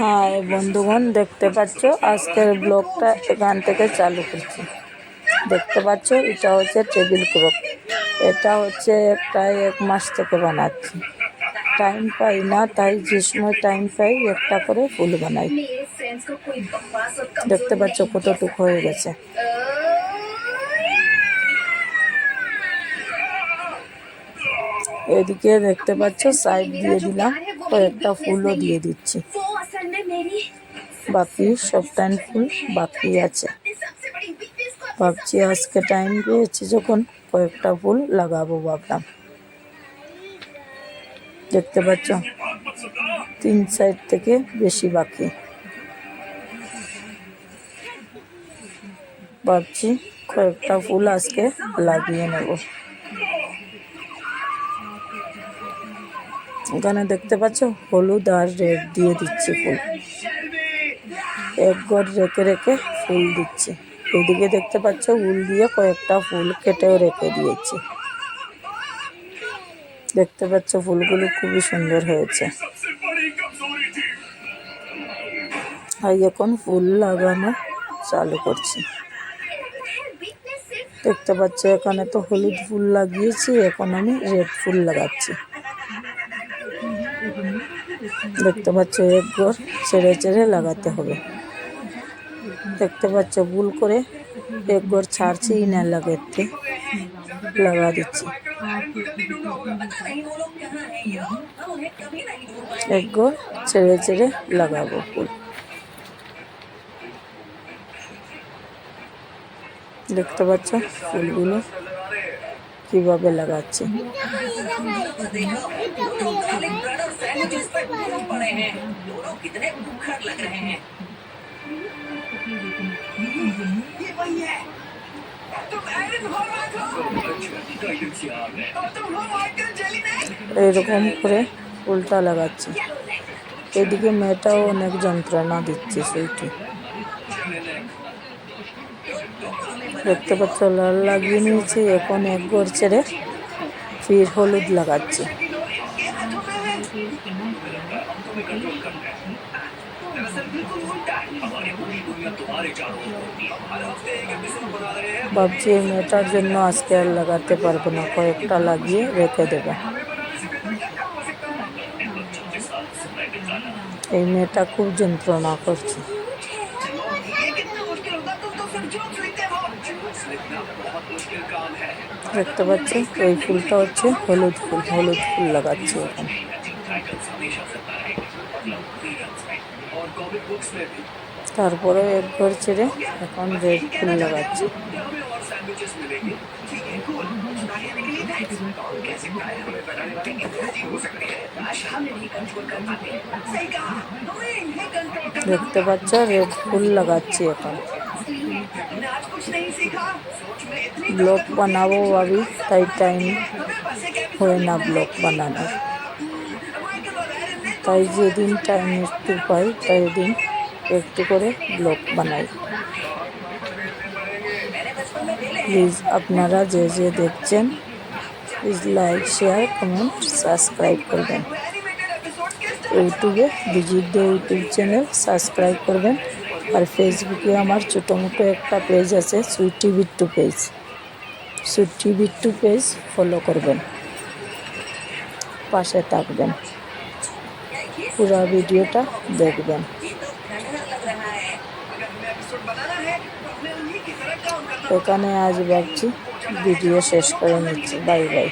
High বন্ধুগণ, দেখতে পাচ্ছ? আজকের ব্লগটা এখান থেকে চালু করছি। দেখতে পাচ্ছ? এটা হচ্ছে টেবিল ক্রপ এটা হচ্ছে প্রায় এক মাস থেকে বানাচ্ছি। টাইম পাই না, তাই যে সময় টাইম পাই, একটা করে ফুল বানাই। দেখতে পাচ্ছ কতটুকু হয়ে গেছে। এদিকে দেখতে পাচ্ছ, সাইড দিয়ে দিলাম। কয়েকটা ফুলও দিয়ে দিচ্ছি। বাকি সব টাইম ফুল বাকি আছে। ভাবছি আজকে টাইম পেয়েছি যখন কয়েকটা ফুল লাগাবো ভাবলাম। দেখতে পাচ্ছ? তিন সাইড থেকে বেশি বাকি। ভাবছি কয়েকটা ফুল আজকে লাগিয়ে নেব। এখানে দেখতে পাচ্ছ? হলুদ আর রেড দিয়ে দিচ্ছে ফুল। এক গড় রেখে রেখে ফুল দিচ্ছে। এদিকে দেখতে পাচ্ছ, উল দিয়ে কয়েকটা ফুল কেটেও রেখে দিয়েছে। দেখতে পাচ্ছ, ফুলগুলো খুবই সুন্দর হয়েছে। আর এখন ফুল লাগানো চালু করছে। দেখতে পাচ্ছ, এখানে তো হলুদ ফুল লাগিয়েছি, এখন আমি রেড ফুল লাগাচ্ছি। দেখতে পাচ্ছ এক ঘর ছেড়ে ছেড়ে লাগাতে হবে। দেখতে পাচ্ছ ভুল করে এক ঘর ছাড়ছি না লাগাতে। লাগা দিচ্ছি। এক ঘর ছেড়ে ছেড়ে লাগাবো ফুল দেখতে পাচ্ছ ফুলগুলো কীভাবে লাগাচ্ছি? এইরকম করে ফুলটা লাগাচ্ছি। এদিকে মেয়েটাও অনেক যন্ত্রণা দিচ্ছে সেইটি। দেখতে পাচ্ছ, লাল লাগিয়ে নিয়েছে, এখন এক ঘর ছেড়ে ফির হলুদ লাগাচ্ছে। ভাবছি এই মেয়েটার জন্য আজকে আর লাগাতে পারব না, কয়েকটা লাগিয়ে রেখে দেবে। এই মেয়েটা খুব যন্ত্রণা করছে। দেখতে পাচ্ছি, এই ফুলটা হচ্ছে হলুদ ফুল হলুদ ফুল লাগাচ্ছি এখন। তারপরে এক ঘর ছেড়ে এখন রেড ফুল লাগাচ্ছি। দেখতে পাচ্ছ রেড ফুল লাগাচ্ছি এখন। ব্লগ বানাবো ভাবি, তাই টাইম হয় না ব্লগ বানানোর। তাই যেদিন টাইম একটু পাই, তাই দিন একটু করে ব্লগ বানাই। প্লিজ আপনারা যে যে দেখছেন please like share comment subscribe করবেন। ইউটিউবে Bijit Dey YouTube channel subscribe করবেন। আর ফেসবুকে আমার ছোটো মোটো একটা পেজ আছে, sweet sweetie Bittu page sweetie Bittu page follow করবেন। পাশে থাকবেন। পুরো ভিডিওটা দেখবেন। এখানে আজ ভাবছি ভিডিও শেষ করে নিচ্ছি। Bye bye.